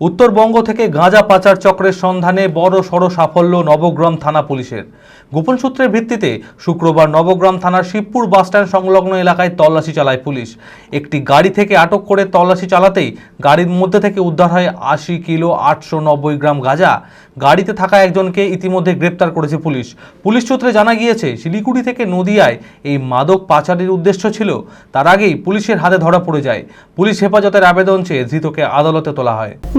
উত্তরবঙ্গ থেকে গাঁজা পাচার চক্রের সন্ধানে বড় সড় সাফল্য নবগ্রাম থানা পুলিশের। গোপন সূত্রের ভিত্তিতে শুক্রবার নবগ্রাম থানার শিবপুর বাসস্ট্যান্ড সংলগ্ন এলাকায় তল্লাশি চালায় পুলিশ। একটি গাড়ি থেকে আটক করে তল্লাশি চালাতেই গাড়ির মধ্যে থেকে উদ্ধার হয় আশি কিলো আটশো নব্বই গ্রাম গাঁজা। গাড়িতে থাকা একজনকে ইতিমধ্যে গ্রেপ্তার করেছে পুলিশ। পুলিশ সূত্রে জানা গিয়েছে, শিলিগুড়ি থেকে নদিয়ায় এই মাদক পাচারের উদ্দেশ্য ছিল, তার আগেই পুলিশের হাতে ধরা পড়ে যায়। পুলিশ হেফাজতের আবেদন চেয়ে ধৃতকে আদালতে তোলা হয়।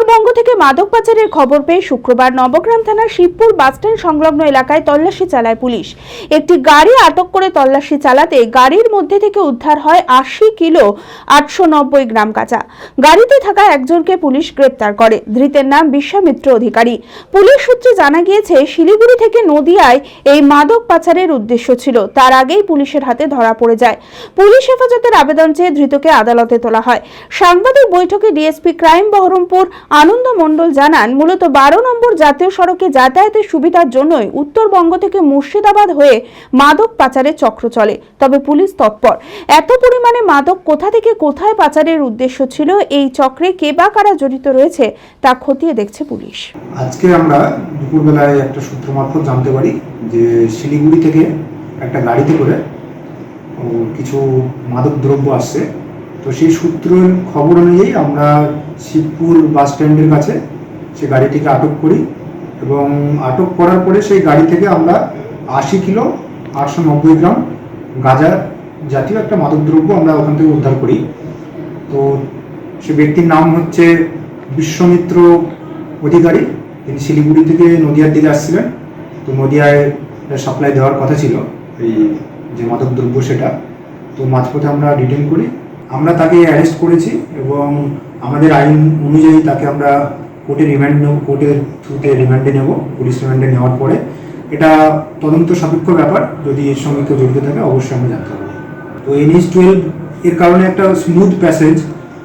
উত্তরবঙ্গ থেকে মাদক পাচারের খবর পেয়ে শুক্রবার নবগ্রাম থানার শিবপুর বাসস্ট্যান্ড সংলগ্ন এলাকায় তল্লাশি চালায় পুলিশ। একটি গাড়ি আটক করে তল্লাশি চালাতে গাড়ির মধ্যে থেকে উদ্ধার হয় আশি কিলো আটশো নব্বই গ্রাম কাঁচা। গাড়িতে থাকা একজনকে পুলিশ গ্রেপ্তার করে। ধৃতের নাম বিশ্বামিত্র অধিকারী। পুলিশ সূত্রে জানা গিয়েছে, শিলিগুড়ি থেকে নদিয়ায় এই মাদক পাচারের উদ্দেশ্য ছিল। তার আগেই পুলিশের হাতে ধরা পড়ে যায়। পুলিশ হেফাজতের আবেদন চেয়ে ধৃতকে আদালতে তোলা হয়। সাংবাদিক বৈঠকে ডিএসপি ক্রাইম বহরমপুর আনন্দ মণ্ডল জানান, মূলত বারো নম্বর জাতীয় সড়কে যাতায়াতের সুবিধার জন্যই উত্তরবঙ্গ থেকে মুর্শিদাবাদ হয়ে মাদক পাচারের চক্র চলে। তবে পুলিশ তৎপর, এত পরিমাণে মাদক কোথা থেকে কোথায় পাচারের উদ্দেশ্য ছিল, এই চক্রে কে বা কারা জড়িত রয়েছে, তা খতিয়ে দেখছে পুলিশ। আজকে আমরা দুপুরবেলায় একটা সূত্র মারফত জানতে পারি যে শিলিগুড়ি থেকে একটা গাড়িতে করে কিছু মাদক দ্রব্য আসছে। তো সেই সূত্রের খবর অনুযায়ী আমরা শিবপুর বাস স্ট্যান্ডের কাছে সেই গাড়িটিকে আটক করি এবং আটক করার পরে সেই গাড়ি থেকে আমরা আশি কিলো আটশো নব্বই গ্রাম গাঁজা জাতীয় একটা মাদক দ্রব্য আমরা ওখান থেকে উদ্ধার করি। তো সে ব্যক্তির নাম হচ্ছে বিশ্বমিত্র অধিকারী। তিনি শিলিগুড়ি থেকে নদিয়ার দিকে আসছিলেন। তো নদিয়ায় সাপ্লাই দেওয়ার কথা ছিল এই যে মাদক দ্রব্য সেটা। তো মাঝপথে আমরা ডিটেন করি। আমরা তাকে অ্যারেস্ট করেছি এবং আমাদের আইন অনুযায়ী তাকে আমরা কোর্টে রিমান্ড নেব কোর্টের থ্রুতে রিমান্ডে নেব পুলিশ রিমান্ডে নেওয়ার পরে। এটা তদন্ত সাপেক্ষ ব্যাপার, যদি এর সঙ্গে কেউ জড়িত থাকে, অবশ্যই আমরা জানতে পারব। তো এনএস টুয়েলভ এর কারণে একটা স্মুথ প্যাসেজ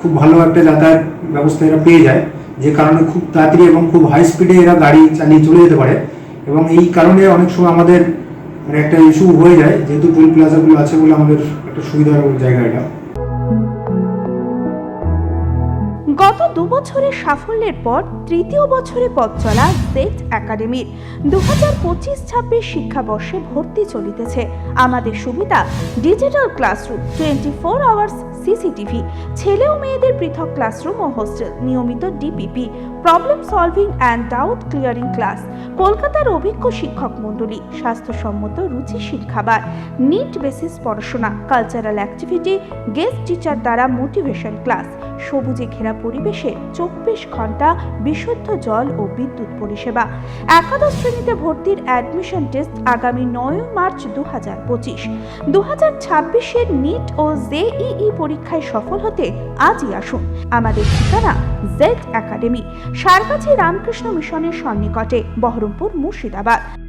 খুব ভালো একটা যাতায়াত ব্যবস্থা এরা পেয়ে যায়, যে কারণে খুব তাড়াতাড়ি এবং খুব হাই স্পিডে এরা গাড়ি চালিয়ে চলে যেতে পারে। এবং এই কারণে অনেক সময় আমাদের মানে একটা ইস্যু হয়ে যায়, যেহেতু টোল প্লাজাগুলো আছে বলে আমাদের একটা সুবিধার জায়গা এটা। গত দু বছরের সাফল্যের পর তৃতীয় বছরে পথ চলা জেট একাডেমির দু হাজার পঁচিশ ছাব্বিশ শিক্ষাবর্ষে ভর্তি চলিতেছে। আমাদের সুবিধা, digital classroom twenty four hours, CCTV, ছেলে ও মেয়েদের পৃথক ক্লাসরুম ও হোস্টেল, নিয়মিত DPP problem solving and doubt clearing class কলকাতার অভিজ্ঞ শিক্ষক মণ্ডলী, স্বাস্থ্যসম্মত রুচিশীল খাবার নিট বেসিস পড়াশোনা কালচারাল অ্যাক্টিভিটি গেস্ট টিচার দ্বারা মোটিভেশন ক্লাস সবুজে ঘেরা পরিবেশে চব্বিশ ঘণ্টা বিশুদ্ধ জল ও বিদ্যুৎ পরিষেবা। একাদশ শ্রেণীতে ভর্তির অ্যাডমিশন টেস্ট আগামী নয় মার্চ দু হাজার পঁচিশ। দু হাজার ছাব্বিশের নিট ও জেইই পরীক্ষায় সফল হতে আজই আসুন। আমাদের ঠিকানা জেড একাডেমি সারগাছি রামকৃষ্ণ মিশনের সন্নিকটে বহরমপুর মুর্শিদাবাদ।